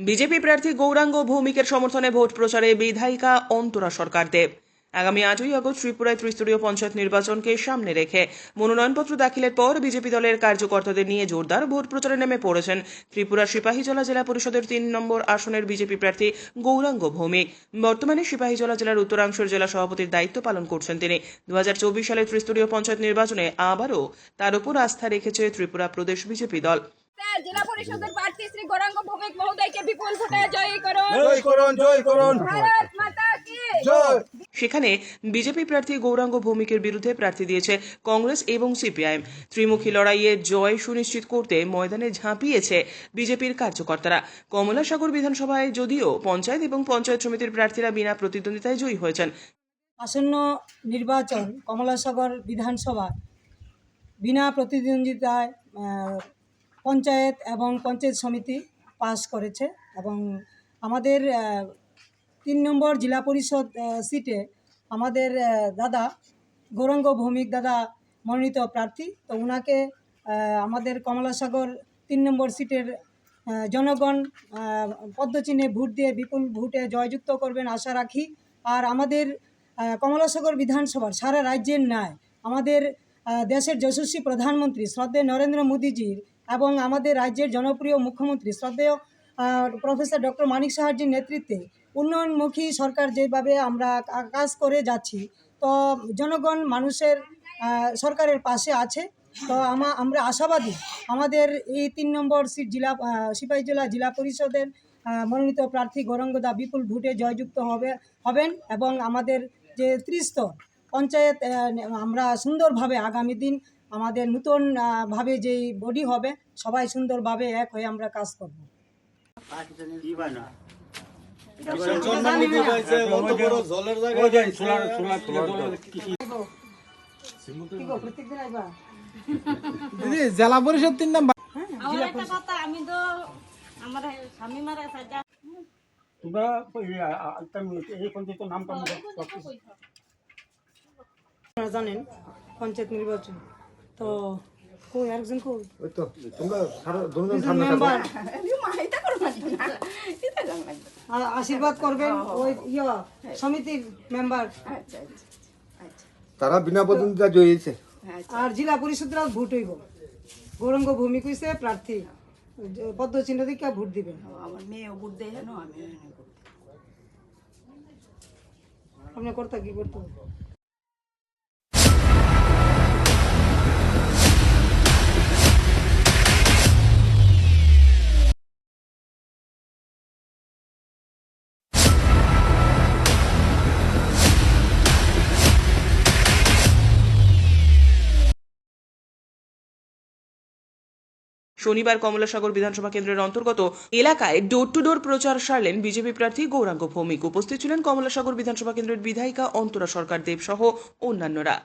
BJP প্রার্থী গৌরাঙ্গ ভৌমিকের সমর্থনে vote প্রচারে বিধায়িকা অন্তরা সরকার দেব আগামী আটই আগস্ট ত্রিপুরায় ত্রিস্তরীয় পঞ্চায়েত নির্বাচনকে সামনে রেখে মনোনয়নপত্র দাখিলের পর বিজেপি দলের কার্যকর্তাদের নিয়ে জোরদার ভোট প্রচারে নেমে পড়েছেন ত্রিপুরার সিপাহীজলা জেলা পরিষদের তিন নম্বর আসনের বিজেপি প্রার্থী গৌরাঙ্গ ভৌমিক। বর্তমানে সিপাহীজলা জেলার উত্তরাংশের জেলা সভাপতির দায়িত্ব পালন করছেন তিনি। দু সালের ত্রিস্তরীয় পঞ্চায়েত নির্বাচনে আবারও তার উপর আস্থা রেখেছে ত্রিপুরা প্রদেশ বিজেপি দল। জেলা পরিষদের প্রার্থী শ্রী গৌরাঙ্গ ভৌমিক মহোদয়কে বিপুল ভোটে জয়ী করুন। জয় করুন জয় করুন। ভারত মাতা কি জয়। সেখানে বিজেপি প্রার্থী গৌরাঙ্গ ভৌমিকের বিরুদ্ধে প্রার্থী দিয়েছে কংগ্রেস এবং সিপিআইএম। ত্রিমুখী লড়াইয়ে জয় সুনিশ্চিত করতে ময়দানে ঝাঁপিয়েছে বিজেপির কার্যকর্তারা। কমলাসাগর বিধানসভায় যদিও পঞ্চায়েত এবং পঞ্চায়েত সমিতির প্রার্থীরা বিনা প্রতিদ্বন্দ্বিতায় জয়ী হয়েছেন। আসন্ন নির্বাচন কমলাসাগর বিধানসভা বিনা প্রতিদ্বন্দ্বিতায় আহ, পঞ্চায়েত এবং পঞ্চায়েত সমিতি পাস করেছে এবং আমাদের তিন নম্বর জেলা পরিষদ সিটে আমাদের দাদা গৌরঙ্গ ভৌমিক দাদা মনোনীত প্রার্থী। তো ওনাকে আমাদের কমলাসাগর তিন নম্বর সিটের জনগণ পদ্মচিহ্নে ভোট দিয়ে বিপুল ভোটে জয়যুক্ত করবেন আশা রাখি। আর আমাদের কমলাসাগর বিধানসভার সারা রাজ্যের ন্যায় আমাদের দেশের যশস্বী প্রধানমন্ত্রী শ্রদ্ধেয় নরেন্দ্র মোদীজির এবং আমাদের রাজ্যের জনপ্রিয় মুখ্যমন্ত্রী শ্রদ্ধেয় প্রফেসর ডক্টর মানিক সাহাজির নেতৃত্বে উন্নয়নমুখী সরকার যেভাবে আমরা কাজ করে যাচ্ছি, তো জনগণ মানুষের সরকারের পাশে আছে। তো আমা আমরা আশাবাদী আমাদের এই তিন নম্বর সিট জেলা সিপাহী জেলা জেলা পরিষদের মনোনীত প্রার্থী গৌরঙ্গদা বিপুল ভোটে জয়যুক্ত হবে, হবেন এবং আমাদের যে ত্রিস্তর পঞ্চায়েত আমরা সুন্দরভাবে আগামী দিন আমাদের নতুন ভাবে যেই বডি হবে সবাই সুন্দরভাবে এক হয়ে আমরা কাজ করব। দিদি জেলা পরিষদ তিন নাম্বার। আমার একটা কথা আমি তো আমার স্বামী মারা তোমরা নামটা জানেন পঞ্চায়েত নির্বাচন। তো কই আরেকজন কই ওই তো তোমরা সারা দুজন দুজন সামনে থাকো মেম্বার আশীর্বাদ করবেন ওই ইয়া সমিতির মেম্বার তারা বিনা প্রতিদ্বন্দ্বিতা জয়ী হয়েছে আর জেলা পরিষদরাও ভোট হইব গৌরঙ্গ ভূমি কইছে প্রার্থী পদ্ম চিহ্ন দিকে ভোট দিবেন আমার মেয়ে ভোট দেয় আমি আপনি কর্তা কি করতে শনিবার কমলাসাগর বিধানসভা কেন্দ্রের অন্তর্গত এলাকায় ডোর টু ডোর প্রচার সারলেন বিজেপি প্রার্থী গৌরাঙ্গ ভৌমিক। উপস্থিত ছিলেন কমলাসাগর বিধানসভা কেন্দ্রের বিধায়িকা অন্তরা সরকার দেব সহ অন্যান্যরা।